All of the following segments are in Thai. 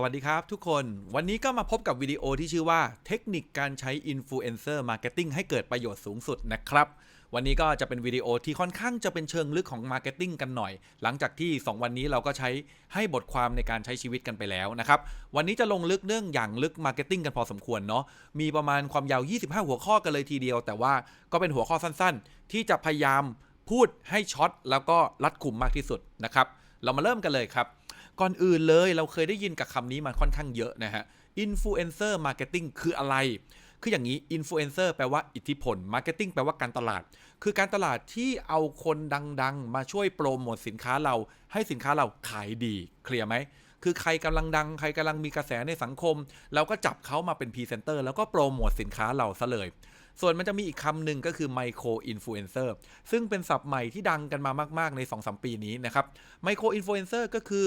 สวัสดีครับทุกคน วันนี้ก็มาพบกับวิดีโอที่ชื่อว่าเทคนิคการใช้อินฟลูเอนเซอร์มาร์เก็ตติ้งให้เกิดประโยชน์สูงสุดนะครับ วันนี้ก็จะเป็นวิดีโอที่ค่อนข้างจะเป็นเชิงลึกของมาร์เก็ตติ้งกันหน่อย หลังจากที่ 2 วันนี้เราก็ใช้ให้บทความในการใช้ชีวิตกันไปแล้วนะครับ วันนี้จะลงลึกเรื่องอย่างลึกมาร์เก็ตติ้งกันพอสมควรเนาะ มีประมาณความยาว 25 หัวข้อกันเลยทีเดียว แต่ว่าก็เป็นหัวข้อสั้นๆ ที่จะพยายามพูดให้ช็อตแล้วก็รัดกุมมากที่สุดนะครับ เรามาเริ่มกันเลยครับ ก่อนอื่นเลยเราเคยได้ยินกับคำนี้มาค่อนข้างเยอะนะฮะ influencer marketing คืออะไร คืออย่างนี้ influencer แปลว่าอิทธิพล marketing แปลว่าการตลาด คือการตลาดที่เอาคนดังๆ มาช่วยโปรโมทสินค้าเรา ให้สินค้าเราขายดี เคลียร์ไหม คือใครกำลังดัง ใครกำลังมีกระแสในสังคม เราก็จับเขามาเป็นพรีเซนเตอร์แล้วก็โปรโมทสินค้าเราซะเลย ส่วนมันจะมีอีกคำหนึ่งก็คือไมโครอินฟลูเอนเซอร์ซึ่งเป็นศัพท์ใหม่ที่ดังกันมามาก ๆ ใน 2-3 ปีนี้นะครับไมโครอินฟลูเอนเซอร์ก็คือ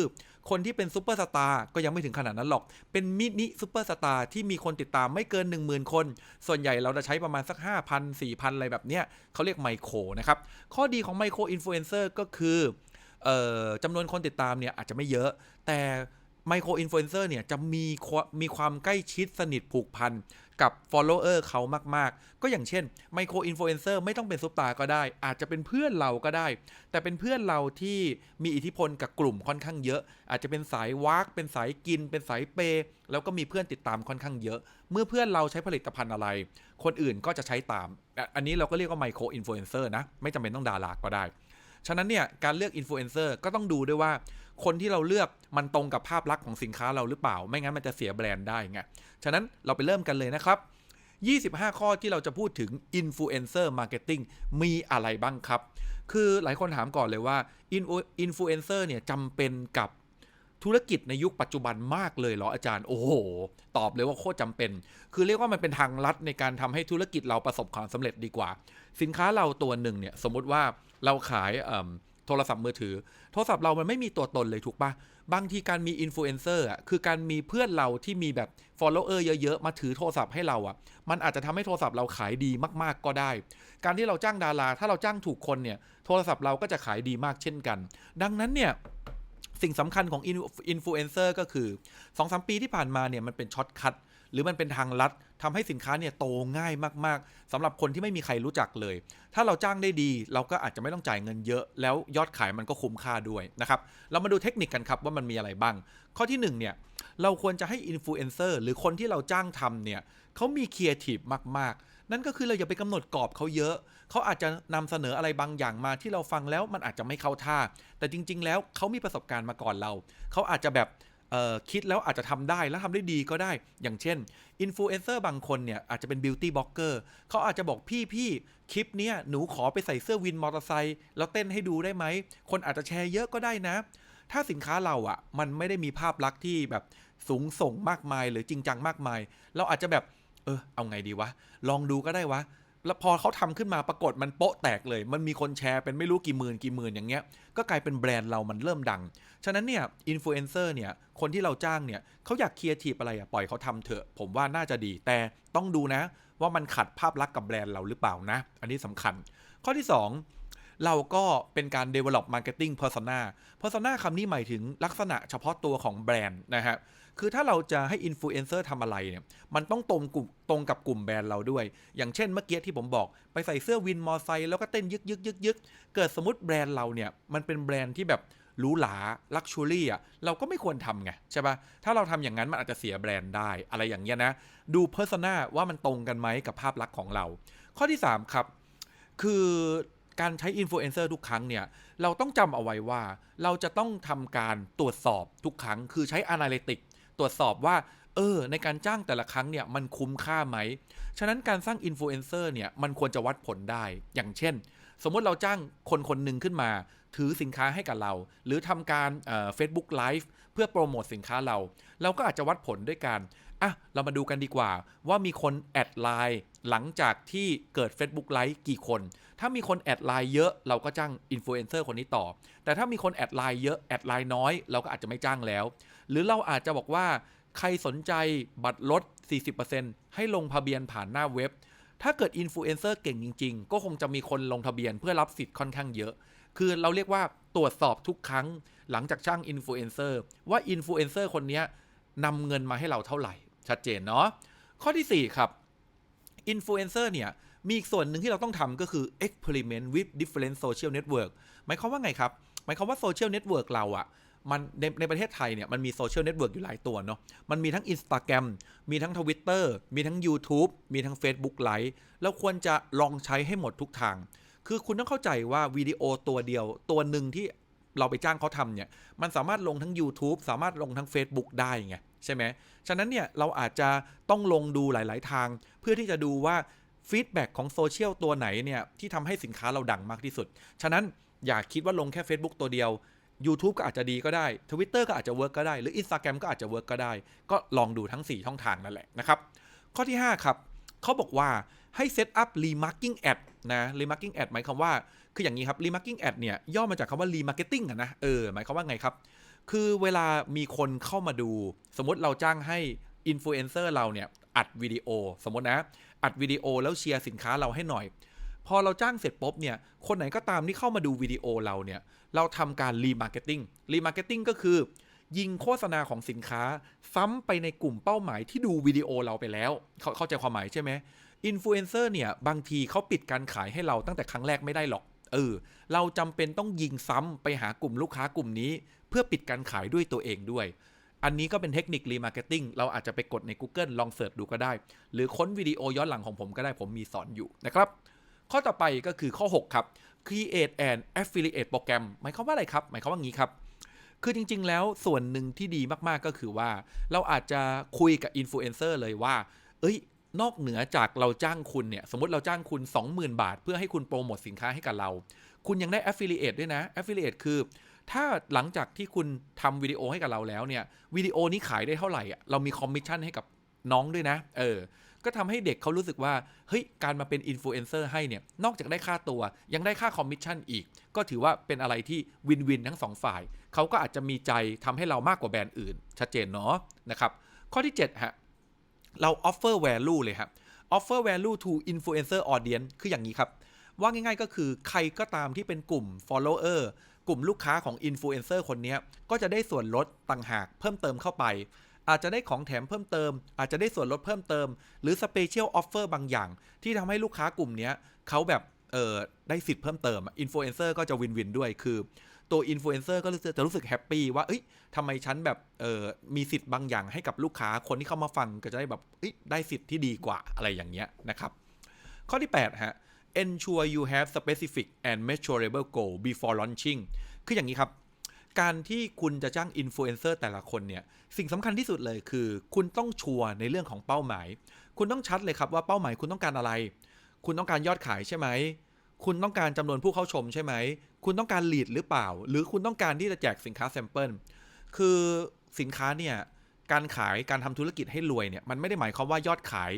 คนที่เป็นซูเปอร์สตาร์ก็ยังไม่ถึงขนาดนั้นหรอก เป็นมินิซูเปอร์สตาร์ที่มีคนติดตามไม่เกิน 10,000 คน ส่วนใหญ่เราจะใช้ประมาณสัก 5,000 4,000 อะไรแบบเนี้ยเขาเรียกไมโครนะครับข้อดีของไมโครอินฟลูเอนเซอร์ก็คือออจำนวนคนติดตามเนี่ยอาจจะไม่เยอะแต่ ไมโครอินฟลูเอนเซอร์เนี่ยจะมีมีความใกล้ชิดสนิทผูกพันกับ follower เขามาก ๆ ก็อย่างเช่นไมโครอินฟลูเอนเซอร์ไม่ต้องเป็นซุปตาก็ได้ อาจจะเป็นเพื่อนเราก็ได้ แต่เป็นเพื่อนเราที่มีอิทธิพลกับกลุ่มค่อนข้างเยอะ อาจจะเป็นสายวากเป็นสายกิน เป็นสายเปย์แล้วก็มีเพื่อนติดตามค่อนข้างเยอะ เมื่อเพื่อนเราใช้ผลิตภัณฑ์อะไร คนอื่นก็จะใช้ตาม อันนี้เราก็เรียกว่าไมโครอินฟลูเอนเซอร์นะไม่จำเป็นต้องดาราก็ได้ ฉะนั้นเนี่ยการเลือกอินฟลูเอนเซอร์ก็ต้องดูด้วยว่า คนที่เราเลือกมันตรงกับภาพลักษณ์ของสินค้าเราหรือเปล่า ไม่งั้นมันจะเสียแบรนด์ได้ไง ฉะนั้นเราไปเริ่มกันเลยนะครับ 25 ข้อที่เราจะพูดถึง Influencer Marketing มีอะไรบ้างครับ คือหลายคนถามก่อนเลยว่า Influencer เนี่ยจำเป็นกับธุรกิจในยุคปัจจุบันมากเลยเหรออาจารย์ โอ้โห ตอบเลยว่าโคตรจำเป็น คือเรียกว่ามันเป็นทางลัดในการทำให้ธุรกิจเราประสบความสำเร็จดีกว่า สินค้าเราตัวหนึ่งเนี่ยสมมติว่าเราขายอ โทรศัพท์มือถือ โทรศัพท์เรามันไม่มีตัวตนเลยถูกปะบางทีการมีอินฟลูเอนเซอร์อะคือการมีเพื่อนเราที่มีแบบ follower เยอะๆ มาถือโทรศัพท์ให้เราอะ มันอาจจะทำให้โทรศัพท์เราขายดีมากๆก็ได้ การที่เราจ้างดารา ถ้าเราจ้างถูกคนเนี่ย โทรศัพท์เราก็จะขายดีมากเช่นกัน ดังนั้นเนี่ยสิ่งสำคัญของอินฟลูเอนเซอร์ก็คือ2-3ปีที่ผ่านมาเนี่ยมันเป็นช็อตคัท หรือมันเป็นทางลัดทำให้สินค้าเนี่ยโตง่ายมากๆสำหรับคนที่ไม่มีใครรู้จักเลย ถ้าเราจ้างได้ดี เราก็อาจจะไม่ต้องจ่ายเงินเยอะ แล้วยอดขายมันก็คุ้มค่าด้วยนะครับ เรามาดูเทคนิคกันครับว่ามันมีอะไรบ้าง ข้อที่1เนี่ยเราควรจะให้อินฟลูเอนเซอร์หรือคนที่เราจ้างทำเนี่ยเขามีครีเอทีฟมาก ๆนั่นก็คือเราอย่าไปกำหนดกรอบเขาเยอะ เขาอาจจะนำเสนออะไรบางอย่างมาที่เราฟังแล้วมันอาจจะไม่เข้าท่า แต่จริง ๆ แล้วเขามีประสบการณ์มาก่อนเรา เขาอาจจะแบบ คิดแล้วอาจจะทำได้แล้วทำได้ดีก็ได้ อย่างเช่นอินฟลูเอนเซอร์บางคนเนี่ยอาจจะเป็นบิวตี้บล็อกเกอร์เขาอาจจะบอกพี่พี่คลิปเนี้ยหนูขอไปใส่เสื้อวินมอเตอร์ไซค์แล้วเต้นให้ดูได้ไหม คนอาจจะแชร์เยอะก็ได้นะ ถ้าสินค้าเราอะ่ะ มันไม่ได้มีภาพลักษณ์ที่แบบสูงส่งมากมายหรือจริงจังมากมาย เราอาจจะแบบ เออเอาไงดีวะ ลองดูก็ได้วะ แล้วพอเขาทำขึ้นมาปรากฏมันโป๊ะแตกเลย มันมีคนแชร์เป็นไม่รู้กี่หมื่นกี่หมื่นอย่างเงี้ย ก็กลายเป็นแบรนด์เรามันเริ่มดัง ฉะนั้นเนี่ยอินฟลูเอนเซอร์เนี่ย คนที่เราจ้างเนี่ยเขาอยากเครีเอทีอะไรอะปล่อยเขาทำเถอะ ผมว่าน่าจะดี แต่ต้องดูนะ ว่ามันขัดภาพลักษณ์กับแบรนด์เราหรือเปล่านะ อันนี้สำคัญ ข้อที่ 2เราก็เป็นการ develop marketing persona persona คำนี้หมายถึงลักษณะเฉพาะตัวของแบรนด์นะฮะ คือถ้าเราจะให้อินฟลูเอนเซอร์ทำอะไรเนี่ย มันต้องตรงกลุ่มตรงกับกลุ่มแบรนด์เราด้วย อย่างเช่นเมื่อกี้ที่ผมบอกไปใส่เสื้อวินมอไซค์แล้วก็เต้นยึกยึกยึกยึกเกิดสมมติแบรนด์เราเนี่ย มันเป็นแบรนด์ที่แบบหรูหราลักชัวรี่อะ เราก็ไม่ควรทำไงใช่ปะถ้าเราทำอย่างนั้นมันอาจจะเสียแบรนด์ได้ อะไรอย่างเงี้ยนะ ดูเพอร์ซนาว่ามันตรงกันไหมกับภาพลักษณ์ของเรา ข้อที่ 3 ครับ คือการใช้อินฟลูเอนเซอร์ทุกครั้งเนี่ย เราต้องจำเอาไว้ว่า เราจะต้องทำการตรวจสอบทุกครั้ง คือใช้ Analytic ต รวจสอบว่า เออ ในการจ้างแต่ละครั้งเนี่ยมันคุ้มค่าไหม ฉะนั้นการสร้างอินฟลูเอนเซอร์เนี่ยมันควรจะวัดผลได้ อย่างเช่น สมมติเราจ้างคนคนหนึ่งขึ้นมา ถือสินค้าให้กับเรา หรือทำการเฟซบุ๊กไลฟ์เพื่อโปรโมทสินค้าเรา เราก็อาจจะวัดผลด้วยการอะเรามาดูกันดีกว่าว่ามีคนแอดไลน์หลังจากที่เกิด Facebook ไลฟ์กี่คน ถ้ามีคนแอดไลน์เยอะเราก็จ้างอินฟลูเอนเซอร์คนนี้ต่อ แต่ถ้ามีคนแอดไลน์เยอะแอดไลน์น้อยเราก็อาจจะไม่จ้างแล้ว หรือเราอาจจะบอกว่าใครสนใจบัตรลด 40%ให้ลงทะเบียนผ่านหน้าเว็บ ถ้าเกิดอินฟลูเอนเซอร์เก่งจริง ๆ ก็คงจะมีคนลงทะเบียนเพื่อรับสิทธิ์ค่อนข้างเยอะ คือเราเรียกว่าตรวจสอบทุกครั้งหลังจากช่างอินฟลูเอนเซอร์ว่าอินฟลูเอนเซอร์คนนี้นำเงินมาให้เราเท่าไหร่ ชัดเจนเนาะข้อทีสี่4 ครับอินฟลูเอนเซอร์เนี่ย มีอีกส่วนหนึ่งที่เราต้องทำก็คือ experiment with different social network หมายความว่าไงครับ หมายความว่าโซเชียลเน็ตเวิร์กเราอะมันในในประเทศไทยเนี่ยมันมีโซเชียลเน็ตเวิร์กอยู่หลายตัวเนาะ มันมีทั้ง Instagram มีทั้ง Twitter มีทั้ง YouTube มีทั้ง Facebook Live แล้วควรจะลองใช้ให้หมดทุกทาง คือคุณต้องเข้าใจว่าวิดีโอตัวเดียว ตัวหนึ่งที่เราไปจ้างเขาทำเนี่ย มันสามารถลงทั้ง YouTube สามารถลงทั้ง Facebook ได้ไงใช่ไหม ฉะนั้นเนี่ยเราอาจจะต้องลงดูหลาย ๆ ทาง เพื่อที่จะดูว่า ฟีดแบ็กของโซเชียลตัวไหนเนี่ยที่ทำให้สินค้าเราดังมากที่สุด ฉะนั้นอย่าคิดว่าลงแค่ Facebook ตัวเดียว YouTube ก็อาจจะดีก็ได้ Twitter ก็อาจจะเวิร์กก็ได้ หรือ Instagram ก็อาจจะเวิร์กก็ได้ ก็ลองดูทั้ง 4 ช่องทางนั่นแหละนะครับ ข้อที่ 5 ครับ เขาบอกว่าให้เซตอัพ remarketing ad นะ remarketing ad หมายความว่า คืออย่างนี้ครับ remarketing ad เนี่ยย่อมาจากคำว่า remarketing อะนะ เออ หมายความว่าไงครับ คือเวลามีคนเข้ามาดู สมมติเราจ้างให้อินฟลูเอนเซอร์เราเนี่ยอัดวิดีโอ สมมตินะ อัดวิดีโอแล้วเชียร์สินค้าเราให้หน่อย พอเราจ้างเสร็จปุ๊บเนี่ย คนไหนก็ตามที่เข้ามาดูวิดีโอเราเนี่ย เราทำการรีมาร์เก็ตติ้ง รีมาร์เก็ตติ้งก็คือ ยิงโฆษณาของสินค้า ซ้ำไปในกลุ่มเป้าหมายที่ดูวิดีโอเราไปแล้ว เข้าเข้าใจความหมายใช่ไหมอินฟลูเอนเซอร์เนี่ย บางทีเขาปิดการขายให้เราตั้งแต่ครั้งแรกไม่ได้หรอก เออ เราจำเป็นต้องยิงซ้ำไปหากลุ่มลูกค้ากลุ่มนี้ เพื่อปิดการขายด้วยตัวเองด้วย อันนี้ก็เป็นเทคนิครีมาร์เก็ตติ้งเราอาจจะไปกดใน Google ลองเสิร์ชดูก็ได้ หรือค้นวิดีโอย้อนหลังของผมก็ได้ผมมีสอนอยู่นะครับ ข้อต่อไปก็คือข้อ 6 ครับ create an affiliate program หมายความว่าอะไรครับ หมายความว่างี้ครับ คือจริง ๆ แล้วส่วนหนึ่งที่ดีมากๆก็คือว่า เราอาจจะคุยกับอินฟลูเอนเซอร์เลยว่า เอ้ย นอกเหนือจากเราจ้างคุณเนี่ย สมมติเราจ้างคุณ 20,000 บาท เพื่อให้คุณโปรโมทสินค้าให้กับเรา คุณยังได้ affiliate ด้วยนะ affiliate คือ ถ้าหลังจากที่คุณทำวิดีโอให้กับเราแล้วเนี่ยวิดีโอนี้ขายได้เท่าไหร่อะเรามีคอมมิชชั่นให้กับน้องด้วยนะ เออ ก็ทำให้เด็กเขารู้สึกว่า เฮ้ย การมาเป็นอินฟลูเอนเซอร์ให้เนี่ย นอกจากได้ค่าตัว ยังได้ค่าคอมมิชชั่นอีก ก็ถือว่าเป็นอะไรที่วินวินทั้งสองฝ่าย เขาก็อาจจะมีใจทำให้เรามากกว่าแบรนด์อื่น ชัดเจนเนาะ นะครับ ข้อที่ 7 ฮะ เรา offer value เลยครับ offer value to influencer audience คืออย่างนี้ครับ ว่าง่ายๆก็คือใครก็ตามที่เป็นกลุ่ม follower กลุ่มลูกค้าของ influencer คนนี้ก็จะได้ส่วนลดต่างหากเพิ่มเติมเข้าไป อาจจะได้ของแถมเพิ่มเติม อาจจะได้ส่วนลดเพิ่มเติม หรือ special offer บางอย่าง ที่ทำให้ลูกค้ากลุ่มนี้เขาแบบเออได้สิทธิ์เพิ่มเติมอินฟลูเอนเซอร์ก็จะวินวินด้วยคือ ตัวอินฟลูเอนเซอร์ก็จะรู้สึกแฮปปี้ว่าเอ้ยทำไมฉันแบบเออมีสิทธิ์บางอย่างให้กับลูกค้าคนที่เข้ามาฟังก็จะได้แบบเอ้ยได้สิทธิ์ที่ดีกว่าอะไรอย่างเงี้ยนะครับ ข้อที่8ฮะ ensure you have specific and measurable goal before launching คืออย่างนี้ครับ การที่คุณจะจ้างอินฟลูเอนเซอร์แต่ละคนเนี่ย สิ่งสำคัญที่สุดเลยคือ คุณต้องชัวร์ในเรื่องของเป้าหมาย คุณต้องชัดเลยครับว่าเป้าหมายคุณต้องการอะไร คุณต้องการยอดขายใช่ไหม คุณต้องการจำนวนผู้เข้าชมใช่ไหม คุณต้องการลีดหรือเปล่า หรือคุณต้องการที่จะแจกสินค้าแซมเปิล คือสินค้าเนี่ย การขายการทำธุรกิจให้รวยเนี่ย มันไม่ได้หมายความว่ายอดขาย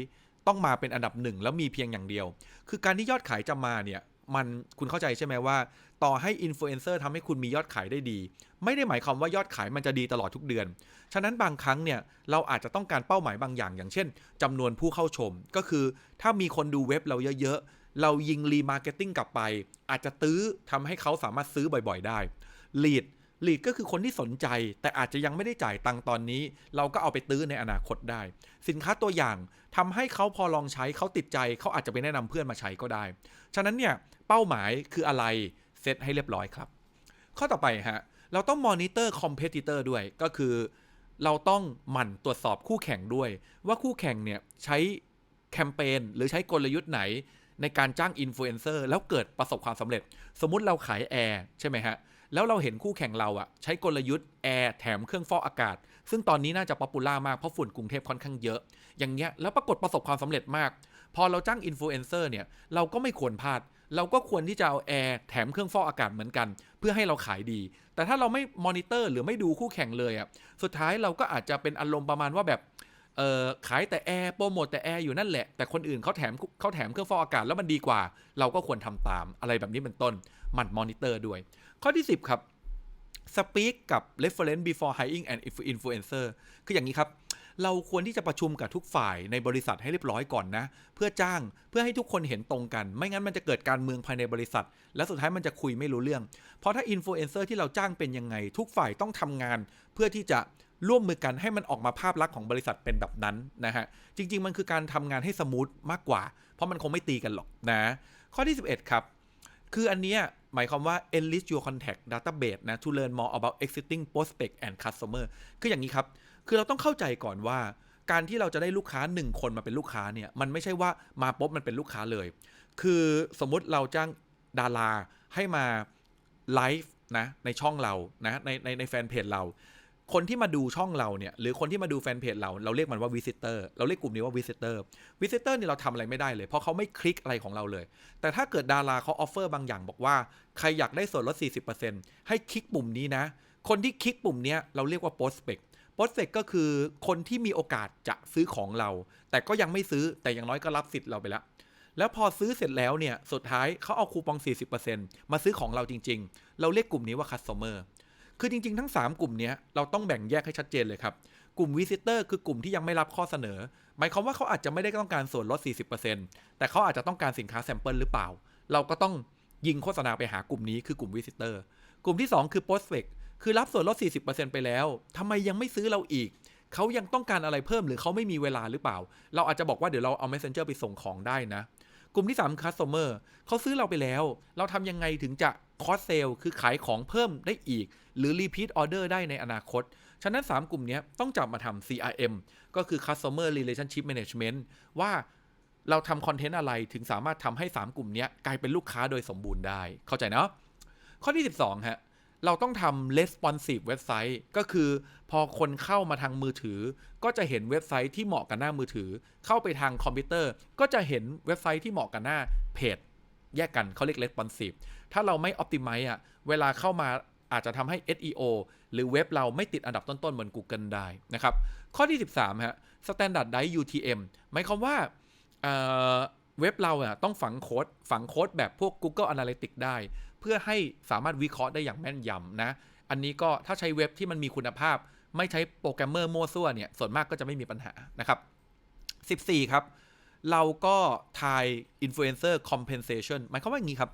ต้องมาเป็นอันดับหนึ่งแล้วมีเพียงอย่างเดียว คือการที่ยอดขายจะมาเนี่ยมันคุณเข้าใจใช่ไหมว่า ต่อให้อินฟลูเอนเซอร์ทำให้คุณมียอดขายได้ดี ไม่ได้หมายความว่ายอดขายมันจะดีตลอดทุกเดือน ฉะนั้นบางครั้งเนี่ยเราอาจจะต้องการเป้าหมายบางอย่าง อย่างเช่นจำนวนผู้เข้าชม ก็คือถ้ามีคนดูเว็บเราเยอะๆ เรายิงรีมาร์เก็ตติ้งกลับไป อาจจะตื้อทำให้เขาสามารถซื้อบ่อยๆได้ลีด ลีดก็คือคนที่สนใจ แต่อาจจะยังไม่ได้จ่ายตังค์ตอนนี้ เราก็เอาไปตื้อในอนาคตได้ สินค้าตัวอย่างทำให้เขาพอลองใช้เขาติดใจเขาอาจจะไปแนะนำเพื่อนมาใช้ก็ได้ ฉะนั้นเนี่ยเป้าหมายคืออะไรเซตให้เรียบร้อยครับ ข้อต่อไปฮะเราต้องมอนิเตอร์คอมเพติเตอร์ด้วยก็คือ เราต้องหมั่นตรวจสอบคู่แข่งด้วย ว่าคู่แข่งเนี่ยใช้แคมเปญหรือใช้กลยุทธ์ไหนในการจ้างอินฟลูเอนเซอร์แล้วเกิดประสบความสำเร็จ สมมุติเราขายแอร์ใช่ไหมฮะ แล้วเราเห็นคู่แข่งเราอะใช้กลยุทธ์แอร์แถมเครื่องฟอกอากาศ ซึ่งตอนนี้น่าจะป๊อปปูล่ามากเพราะฝุ่นกรุงเทพค่อนข้างเยอะ อย่างเงี้ยแล้วปรากฏประสบความสำเร็จมาก พอเราจ้างอินฟลูเอนเซอร์เนี่ยเราก็ไม่ควรพลาด เราก็ควรที่จะเอาแอร์แถมเครื่องฟอกอากาศเหมือนกัน เพื่อให้เราขายดี แต่ถ้าเราไม่มอนิเตอร์หรือไม่ดูคู่แข่งเลยอะสุดท้ายเราก็อาจจะเป็นอารมณ์ประมาณว่าแบบเออขายแต่แอร์โปรโมทแต่แอร์อยู่นั่นแหละ แต่คนอื่นเขาแถมเขาแถมเครื่องฟอกอากาศแล้วมันดีกว่า เราก็ควรทำตามอะไรแบบนี้เป็นต้น หมั่นมอนิเตอร์ด้วย ข้อที่ 10 ครับ speak กับ reference before hiring an influencer คืออย่างนี้ครับ เราควรที่จะประชุมกับทุกฝ่ายในบริษัทให้เรียบร้อยก่อนนะ เพื่อจ้างเพื่อให้ทุกคนเห็นตรงกัน ไม่งั้นมันจะเกิดการเมืองภายในบริษัท และสุดท้ายมันจะคุยไม่รู้เรื่อง เพราะถ้าอินฟลูเอนเซอร์ที่เราจ้างเป็นยังไง ทุกฝ่ายต้องทำงาน เพื่อที่จะร่วมมือกันให้มันออกมาภาพลักษณ์ของบริษัทเป็นแบบนั้นนะฮะจริง ๆ มันคือการทำงานให้สมูทมากกว่า เพราะมันคงไม่ตีกันหรอกนะ ข้อที่ 11 ครับ คืออันเนี้ยหมายความว่า enlist your contact database นะ to learn more about existing prospect and customer คืออย่างนี้ครับ คือเราต้องเข้าใจก่อนว่า การที่เราจะได้ลูกค้า 1 คนมาเป็นลูกค้าเนี่ย มันไม่ใช่ว่ามาปุ๊บมันเป็นลูกค้าเลย คือสมมุติเราจ้างดาราให้มาไลฟ์นะในช่องเรานะในในในแฟนเพจเรา คนที่มาดูช่องเราเนี่ยหรือคนที่มาดูแฟนเพจเราเราเรียกมันว่าวิสิเตอร์เราเรียกกลุ่มนี้ว่าวิสิเตอร์วิสิเตอร์นี่เราทำอะไรไม่ได้เลย เพราะเขาไม่คลิกอะไรของเราเลย แต่ถ้าเกิดดาราเขาออฟเฟอร์บางอย่างบอกว่าใครอยากได้ส่วนลด 40%ให้คลิกปุ่มนี้นะ คนที่คลิกปุ่มนี้เราเรียกว่า prospect prospect ก็คือคนที่มีโอกาสจะซื้อของเรา แต่ก็ยังไม่ซื้อแต่อย่างน้อยก็รับสิทธิ์เราไปแล้วแล้วพอซื้อเสร็จแล้วเนี่ยสุดท้ายเขาเอาคูปอง 40%มาซื้อของเราจริง ๆ เราเรียกกลุ่มนี้ว่า customer คือจริง ๆ ทั้ง 3 กลุ่มนี้เราต้องแบ่งแยกให้ชัดเจนเลยครับ กลุ่ม visitor คือกลุ่มที่ยังไม่รับข้อเสนอ หมายความว่าเขาอาจจะไม่ได้ต้องการส่วนลด 40%แต่เขาอาจจะต้องการสินค้าแซมเปิลหรือเปล่า เราก็ต้องยิงโฆษณาไปหากลุ่มนี้คือกลุ่ม visitor กลุ่มที่ 2 คือ prospect คือรับส่วนลด 40%ไปแล้วทำไมยังไม่ซื้อเราอีก เขายังต้องการอะไรเพิ่มหรือเขาไม่มีเวลาหรือเปล่า เราอาจจะบอกว่าเดี๋ยวเราเอา messenger ไปส่งของได้นะ กลุ่มที่3 customer เขาซื้อเราไปแล้ว เราทำยังไงถึงจะ cross sell คือขายของเพิ่มได้อีก หรือ repeat order ได้ในอนาคต ฉะนั้น 3 กลุ่มนี้ต้องจับมาทำ CRM ก็คือ customer relationship management ว่าเราทำคอนเทนต์อะไรถึงสามารถทำให้ 3 กลุ่มนี้กลายเป็นลูกค้าโดยสมบูรณ์ได้ เข้าใจเนาะข้อที่ 12 ฮะ เราต้องทำ responsive เว็บไซต์ก็คือพอคนเข้ามาทางมือถือ ก็จะเห็นเว็บไซต์ที่เหมาะกับหน้ามือถือ เข้าไปทางคอมพิวเตอร์ ก็จะเห็นเว็บไซต์ที่เหมาะกับหน้าเพจแยกกันเขาเรียก responsive ถ้าเราไม่ optimize อะเวลาเข้ามาอาจจะทำให้ SEO หรือเว็บเราไม่ติดอันดับต้นๆบน Google ได้นะครับ ข้อที่ 13 ฮะ standardize UTM หมายความว่าเเว็บเราอะต้องฝังโค้ด ฝังโค้ดแบบพวก Google Analytics ได้ เพื่อให้สามารถวิเคราะห์ได้อย่างแม่นยำนะ อันนี้ก็ถ้าใช้เว็บที่มันมีคุณภาพ ไม่ใช้โปรแกรมเมอร์มั่วซั่วเนี่ย ส่วนมากก็จะไม่มีปัญหานะครับ 14 ครับ เราก็ทาย influencer compensation หมายความว่าอย่างนี้ครับ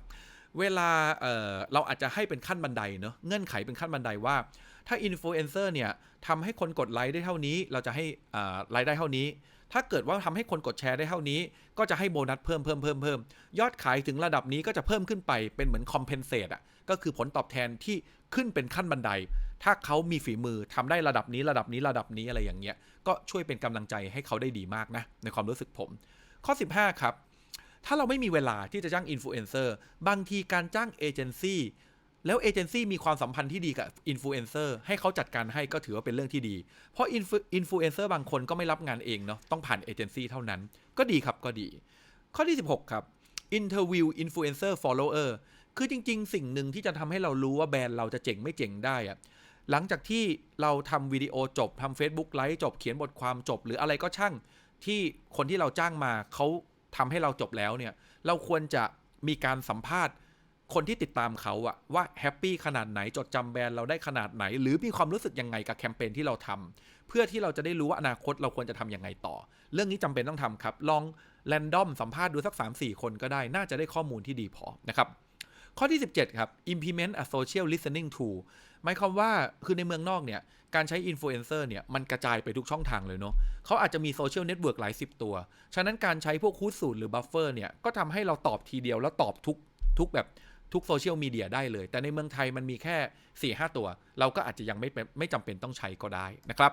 เวลาเเราอาจจะให้เป็นขั้นบันไดเนอะเงื่อนไขเป็นขั้นบันไดว่า ถ้า influencer เนี่ยทำให้คนกดไลค์ได้เท่านี้ เราจะให้รายได้เท่านี้ ถ้าเกิดว่าทำให้คนกดแชร์ได้เท่านี้ ก็จะให้โบนัสเพิ่มเพิ่มเพิ่มเพิ่มยอดขายถึงระดับนี้ก็จะเพิ่มขึ้นไปเป็นเหมือน compensate อะก็คือผลตอบแทนที่ขึ้นเป็นขั้นบันได ถ้าเขามีฝีมือทำได้ระดับนี้ระดับนี้ระดับนี้อะไรอย่างเงี้ยก็ช่วยเป็นกำลังใจให้เขาได้ดีมากนะในความรู้สึกผม ข้อ 15 ครับ ถ้าเราไม่มีเวลาที่จะจ้างอินฟลูเอนเซอร์บางทีการจ้างเอเจนซี่แล้วเอเจนซี่มีความสัมพันธ์ที่ดีกับอินฟลูเอนเซอร์ให้เขาจัดการให้ก็ถือว่าเป็นเรื่องที่ดี เพราะอินฟลูเอนเซอร์บางคนก็ไม่รับงานเองเนาะต้องผ่านเอเจนซี่เท่านั้น ก็ดีครับก็ดี ข้อที่ 16 ครับ interview influencer follower คือจริง ๆ สิ่งหนึ่งที่จะทำให้เรารู้ว่าแบรนด์เราจะเจ๋งไม่เจ๋งได้อะหลังจากที่เราทำวิดีโอจบทำ Facebook ไลฟ์จบเขียนบทความจบ หรืออะไรก็ช่างที่คนที่เราจ้างมาเขา ทำให้เราจบแล้วเนี่ย เราควรจะมีการสัมภาษณ์คนที่ติดตามเขาอะว่าแฮปปี้ขนาดไหนจดจำแบรนด์เราได้ขนาดไหน หรือมีความรู้สึกยังไงกับแคมเปญที่เราทำเพื่อที่เราจะได้รู้ว่าอนาคตเราควรจะทำยังไงต่อ เรื่องนี้จำเป็นต้องทำครับ ลองแรนดอมสัมภาษณ์ดูสัก 3-4 คนก็ได้น่าจะได้ข้อมูลที่ดีพอนะครับข้อที่ 17 ครับ implement a social listening tool หมายความว่าคือในเมืองนอกเนี่ย การใช้อินฟลูเอนเซอร์เนี่ยมันกระจายไปทุกช่องทางเลยเนาะเขาอาจจะมีโซเชียลเน็ตเวิร์กหลายสิบตัว ฉะนั้นการใช้พวกคูดสูตรหรือบัฟเฟอร์เนี่ยก็ทำให้เราตอบทีเดียวแล้วตอบทุกทุกแบบทุกโซเชียลมีเดียได้เลย แต่ในเมืองไทยมันมีแค่4-5ตัว เราก็อาจจะยังไม่ไม่จำเป็นต้องใช้ก็ได้นะครับ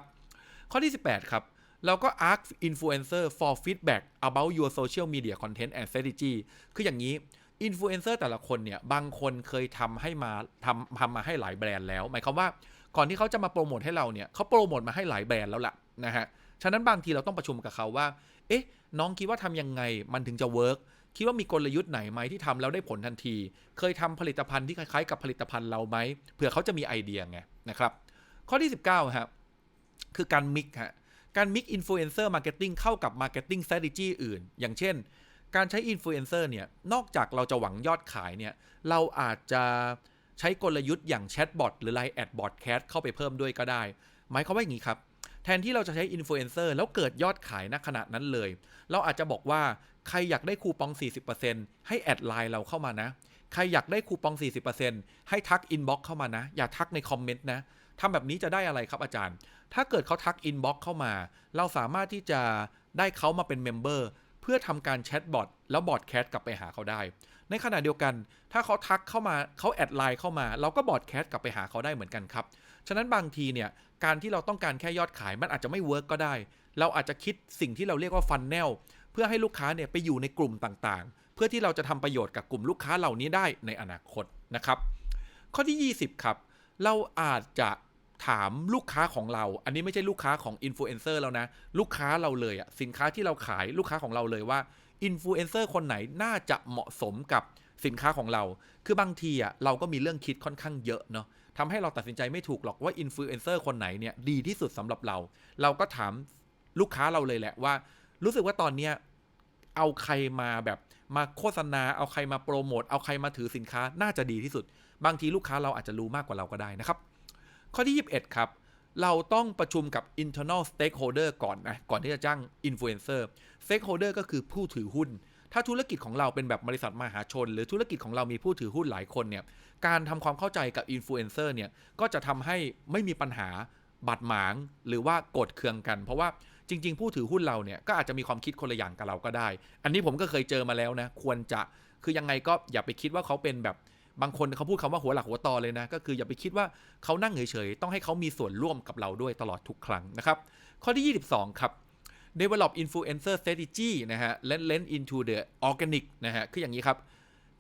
ข้อที่ 18 ครับเราก็ ask influencer for feedback about your social media content and strategy คืออย่างนี้อินฟลูเอนเซอร์แต่ละคนเนี่ย บางคนเคยทำให้มาทำทำมาให้หลายแบรนด์แล้ว หมายความว่า ก่อนที่เขาจะมาโปรโมทให้เราเนี่ยเขาโปรโมทมาให้หลายแบรนด์แล้วล่ะนะฮะฉะนั้นบางทีเราต้องประชุมกับเขาว่า เอ๊ะ น้องคิดว่าทำยังไงมันถึงจะเวิร์กคิดว่ามีกลยุทธ์ไหนไหมที่ทำแล้วได้ผลทันที เคยทำผลิตภัณฑ์ที่คล้ายๆ กับผลิตภัณฑ์เราไหมเผื่อเขาจะมีไอเดียไงนะครับ ข้อที่ 19ครับคือการมิกฮะการมิกอินฟลูเอนเซอร์มาร์เก็ตติ้งเข้ากับมาร์เก็ตติ้ง strategy อื่น อย่างเช่น การใช้อินฟลูเอนเซอร์เนี่ยนอกจากเราจะหวังยอดขายเนี่ยเราอาจจะ ใช้กลยุทธ์อย่างแชทบอทหรือ Line แอดบอทแคสเข้าไปเพิ่มด้วยก็ได้ หมายความว่าอย่างนี้ครับแทนที่เราจะใช้อินฟลูเอนเซอร์แล้วเกิดยอดขายณขณะนั้นเลย เราอาจจะบอกว่าใครอยากได้คูปอง 40%ให้แอดไลน์เราเข้ามานะ ใครอยากได้คูปอง 40%ให้ทักอินบ็อกเข้ามานะ อย่าทักในคอมเมนต์นะทำแบบนี้จะได้อะไรครับอาจารย์ ถ้าเกิดเขาทักอินบ็อกเข้ามา เราสามารถที่จะได้เขามาเป็นเมมเบอร์เพื่อทำการแชทบอทแล้วบอทแคสกลับไปหาเขาได้ ในขณะเดียวกัน ถ้าเขาทักเข้ามาเขาแอดไลน์เข้ามา เราก็บอทแคสต์กลับไปหาเขาได้เหมือนกันครับ ฉะนั้นบางทีเนี่ยการที่เราต้องการแค่ยอดขายมันอาจจะไม่เวิร์กก็ได้ เราอาจจะคิดสิ่งที่เราเรียกว่าฟันแนลเพื่อให้ลูกค้าเนี่ยไปอยู่ในกลุ่มต่างๆ เพื่อที่เราจะทำประโยชน์กับกลุ่มลูกค้าเหล่านี้ได้ในอนาคตนะครับ ข้อที่ 20 ครับ เราอาจจะถามลูกค้าของเรา อันนี้ไม่ใช่ลูกค้าของอินฟลูเอนเซอร์แล้วนะ ลูกค้าเราเลยอะสินค้าที่เราขายลูกค้าของเราเลยว่า อินฟลูเอนเซอร์คนไหนน่าจะเหมาะสมกับสินค้าของเรา คือบางทีอะเราก็มีเรื่องคิดค่อนข้างเยอะเนาะทำให้เราตัดสินใจไม่ถูกหรอกว่าอินฟลูเอนเซอร์คนไหนเนี่ยดีที่สุดสำหรับเรา เราก็ถามลูกค้าเราเลยแหละว่า รู้สึกว่าตอนเนี้ยเอาใครมาแบบมาโฆษณา เอาใครมาโปรโมท เอาใครมาถือสินค้าน่าจะดีที่สุด บางทีลูกค้าเราอาจจะรู้มากกว่าเราก็ได้นะครับ ข้อที่ 21 ครับ เราต้องประชุมกับ internal stakeholder ก่อนนะ ก่อนที่จะจ้าง influencer stakeholder ก็คือผู้ถือหุ้น ถ้าธุรกิจของเราเป็นแบบบริษัทมหาชน หรือธุรกิจของเรามีผู้ถือหุ้นหลายคนเนี่ย การทำความเข้าใจกับ influencer เนี่ย ก็จะทำให้ไม่มีปัญหาบาดหมาง หรือว่าโกดเคืองกัน เพราะว่าจริง ๆ ผู้ถือหุ้นเราเนี่ยก็อาจจะมีความคิดคนละอย่างกับเราก็ได้ อันนี้ผมก็เคยเจอมาแล้วนะ ควรจะ คือยังไงก็อย่าไปคิดว่าเขาเป็นแบบ บางคนเขาพูดคำว่าหัวหลักหัวตอเลยนะ ก็คืออย่าไปคิดว่าเขานั่งเฉยๆ ต้องให้เขามีส่วนร่วมกับเราด้วยตลอดทุกครั้งนะครับ ข้อที่ 22 ครับ develop influencer strategy นะฮะ lend lend into the organic นะฮะ คืออย่างนี้ครับ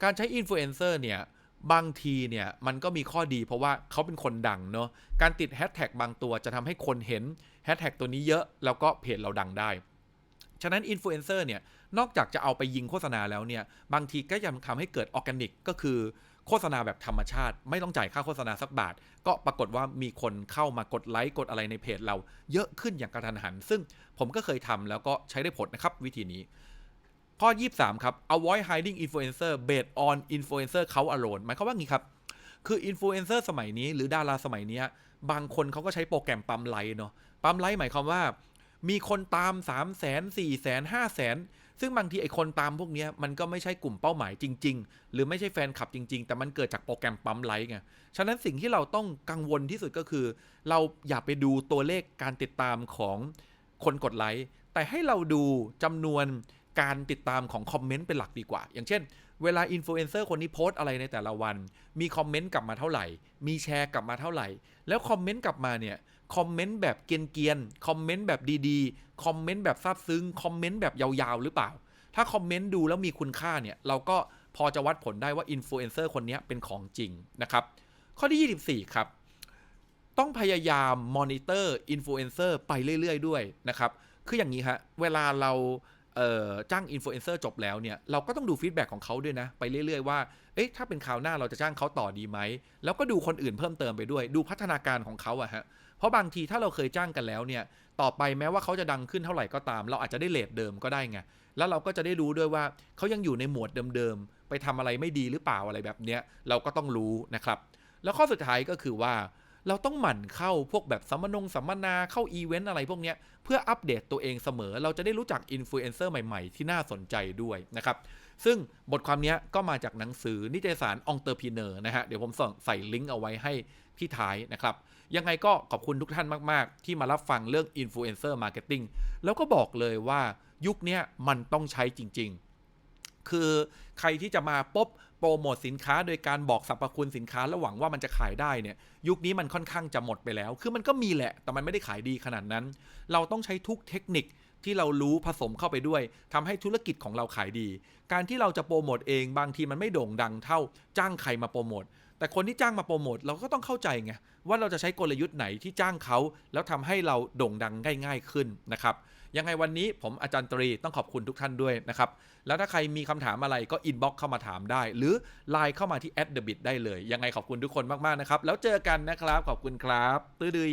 การใช้ influencer เนี่ยบางทีเนี่ยมันก็มีข้อดีเพราะว่าเขาเป็นคนดังเนาะการติดแฮชแท็กบางตัวจะทำให้คนเห็นแฮชแท็กตัวนี้เยอะ แล้วก็เพจเราดังได้ ฉะนั้นอินฟลูเอนเซอร์เนี่ยนอกจากจะเอาไปยิงโฆษณาแล้วเนี่ยบางทีก็ยังทำให้เกิดออร์แกนิกก็คือ โฆษณาแบบธรรมชาติ ไม่ต้องจ่ายค่าโฆษณาสักบาท ก็ปรากฏว่ามีคนเข้ามากดไลค์กดอะไรในเพจเราเยอะขึ้นอย่างกระทันหัน ซึ่งผมก็เคยทำแล้วก็ใช้ได้ผลนะครับวิธีนี้ ข้อ 23 ครับ avoid hiding influencer based on influencer เขา alone หมายความว่างี้ครับ คืออินฟลูเอนเซอร์สมัยนี้หรือดาราสมัยนี้บางคนเขาก็ใช้โปรแกรมปั๊มไลค์เนาะปั๊มไลค์หมายความว่า มีคนตาม 3 0 0 0 0 0 4 0 0 0 0 5 0 0 0 0 ซึ่งบางทีไอคนตามพวกนี้มันก็ไม่ใช่กลุ่มเป้าหมายจริง ๆ หรือไม่ใช่แฟนคลับจริง ๆ แต่มันเกิดจากโปรแกรมปั๊มไลค์ไง ฉะนั้นสิ่งที่เราต้องกังวลที่สุดก็คือ เราอย่าไปดูตัวเลขการติดตามของคนกดไลค์ แต่ให้เราดูจำนวนการติดตามของคอมเมนต์เป็นหลักดีกว่า อย่างเช่น เวลาอินฟลูเอนเซอร์คนนี้โพสต์อะไรในแต่ละวัน มีคอมเมนต์กลับมาเท่าไหร่ มีแชร์กลับมาเท่าไหร่ แล้วคอมเมนต์กลับมาเนี่ย คอมเมนต์แบบเกรียนๆคอมเมนต์แบบดีๆ คอมเมนต์แบบซาบซึ้ง คอมเมนต์แบบยาวๆ หรือเปล่า ถ้าคอมเมนต์ดูแล้วมีคุณค่าเนี่ย เราก็พอจะวัดผลได้ว่าอินฟลูเอนเซอร์คนนี้เป็นของจริงนะครับ ข้อที่ 24 ครับ ต้องพยายามมอนิเตอร์อินฟลูเอนเซอร์ไปเรื่อยๆ ด้วยนะครับ คืออย่างนี้ฮะ เวลาเราเจ้างอินฟลูเอนเซอร์จบแล้วเนี่ย เราก็ต้องดูฟีดแบ็กของเขาด้วยนะ ไปเรื่อยๆว่า เอ๊ะถ้าเป็นคราวหน้าเราจะจ้างเขาต่อดีไหม แล้วก็ดูคนอื่นเพิ่มเติมไปด้วย ดูพัฒนาการของเขาอะฮะ เพราะบางทีถ้าเราเคยจ้างกันแล้วเนี่ย ต่อไปแม้ว่าเขาจะดังขึ้นเท่าไหร่ก็ตาม เราอาจจะได้เลทเดิมก็ได้ไง แล้วเราก็จะได้รู้ด้วยว่าเขายังอยู่ในหมวดเดิมๆ ไปทำอะไรไม่ดีหรือเปล่าอะไรแบบเนี้ย เราก็ต้องรู้นะครับ แล้วข้อสุดท้ายก็คือว่า เราต้องหมั่นเข้าพวกแบบสัมมนงสัมมนาเข้าอีเวนต์อะไรพวกเนี้ยเพื่ออัปเดตตัวเองเสมอ เราจะได้รู้จักอินฟลูเอนเซอร์ใหม่ๆ ที่น่าสนใจด้วยนะครับ ซึ่งบทความนี้ก็มาจากหนังสือนิตยสารองเตอร์พีเนอร์นะฮะ เดี๋ยวผมส่งใส่ลิงก์เอาไว้ให้ที่ท้ายนะครับ ยังไงก็ขอบคุณทุกท่านมาก ๆ ที่มารับฟังเรื่องอินฟลูเอนเซอร์มาร์เก็ตติ้งแล้วก็บอกเลยว่ายุคนี้มันต้องใช้จริง ๆ คือใครที่จะมาปุ๊บโปรโมทสินค้าโดยการบอกสรรพคุณสินค้าแล้วหวังว่ามันจะขายได้เนี่ยยุคนี้มันค่อนข้างจะหมดไปแล้ว คือมันก็มีแหละ แต่มันไม่ได้ขายดีขนาดนั้น เราต้องใช้ทุกเทคนิคที่เรารู้ผสมเข้าไปด้วยทำให้ธุรกิจของเราขายดี การที่เราจะโปรโมทเองบางทีมันไม่โด่งดังเท่าจ้างใครมาโปรโมท แต่คนที่จ้างมาโปรโมทเราก็ต้องเข้าใจไงว่าเราจะใช้กลยุทธ์ไหนที่จ้างเขาแล้วทำให้เราโด่งดังง่ายๆขึ้นนะครับยังไงวันนี้ผมอาจารย์ตรีต้องขอบคุณทุกท่านด้วยนะครับ แล้วถ้าใครมีคำถามอะไรก็อินบ็อกเข้ามาถามได้ หรือไลน์เข้ามาที่ at the bit ได้เลย ยังไงขอบคุณทุกคนมาก ๆ นะครับ แล้วเจอกันนะครับ ขอบคุณครับตื้อดือ